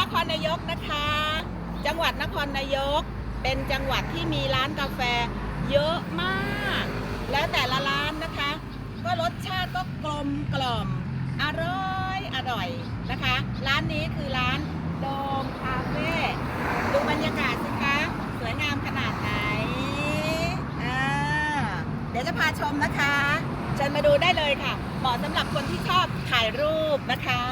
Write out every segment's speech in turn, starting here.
นครนายกนะคะ จังหวัดนครนายก เป็นจังหวัดที่มีร้านกาแฟเยอะมาก แล้วแต่ละร้านนะคะ ก็รสชาติก็กลมกล่อม อร่อยอร่อยนะคะ ร้านนี้คือร้านโดมคาเฟ่ดูบรรยากาศสิคะสวยงามขนาดไหนเดี๋ยวจะพาชมนะคะเชิญมาดูได้เลยค่ะเหมาะสำหรับคนที่ชอบถ่ายรูปนะคะ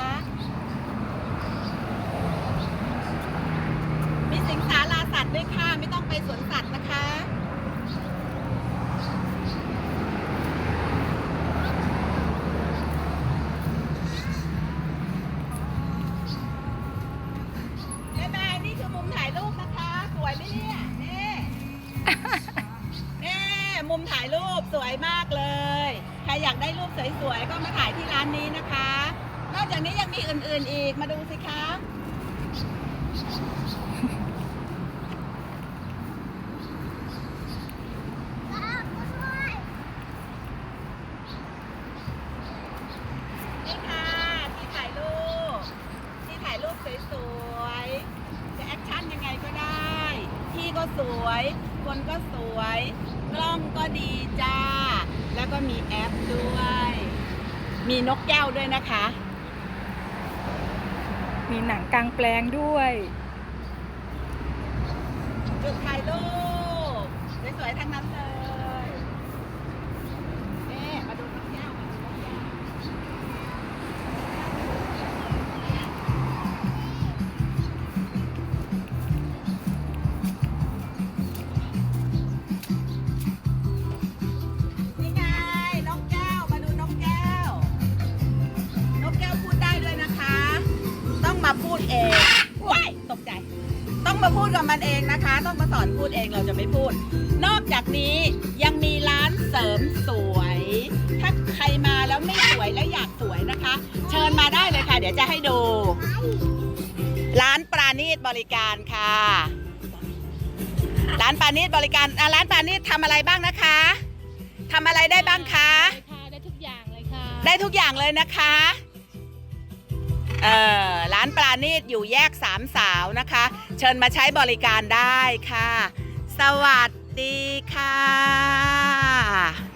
มีสิงสาราสัตว์ด้วยค่ะ ไปสวนสัตว์นะคะแม่แม่นี่คือมุมถ่ายรูปนะคะ สวยไหมเนี่ยนี่นี่มุมถ่ายรูปสวยมากเลย ใครอยากได้รูปสวยๆ ก็มาถ่ายที่ร้านนี้นะคะ นอกจากนี้ยังมีอื่นๆอีก มาดูสิคะ นี่ค่ะ ที่ถ่ายรูป ที่ถ่ายรูปสวยๆ จะแอคชั่นยังไงก็ได้ ที่ก็ สวย คนก็สวย กล้องก็ดีจ้า แล้วก็มีแอปด้วย มีนกแก้วด้วยนะคะ มีหนังกลางแปลงด้วย จุดถ่ายรูปสวยๆทั้งนั้น มาพูดกับมันเองนะคะ ต้องมาสอนพูดเองเราจะไม่พูด นอกจากนี้ยังมีร้านเสริมสวย ถ้าใครมาแล้วไม่สวยแล้วอยากสวยนะคะ เชิญมาได้เลยค่ะ เดี๋ยวจะให้ดู ร้านปราณีตบริการค่ะ ร้านปราณีตบริการอะร้านปราณีตทำอะไรบ้างนะคะทำอะไรได้บ้างคะ ได้ทุกอย่างเลยค่ะ ได้ทุกอย่างเลยนะคะ เออร้านปลาณีตอยู่แยกสามสาวนะคะ เชิญมาใช้บริการได้ค่ะ สวัสดีค่ะ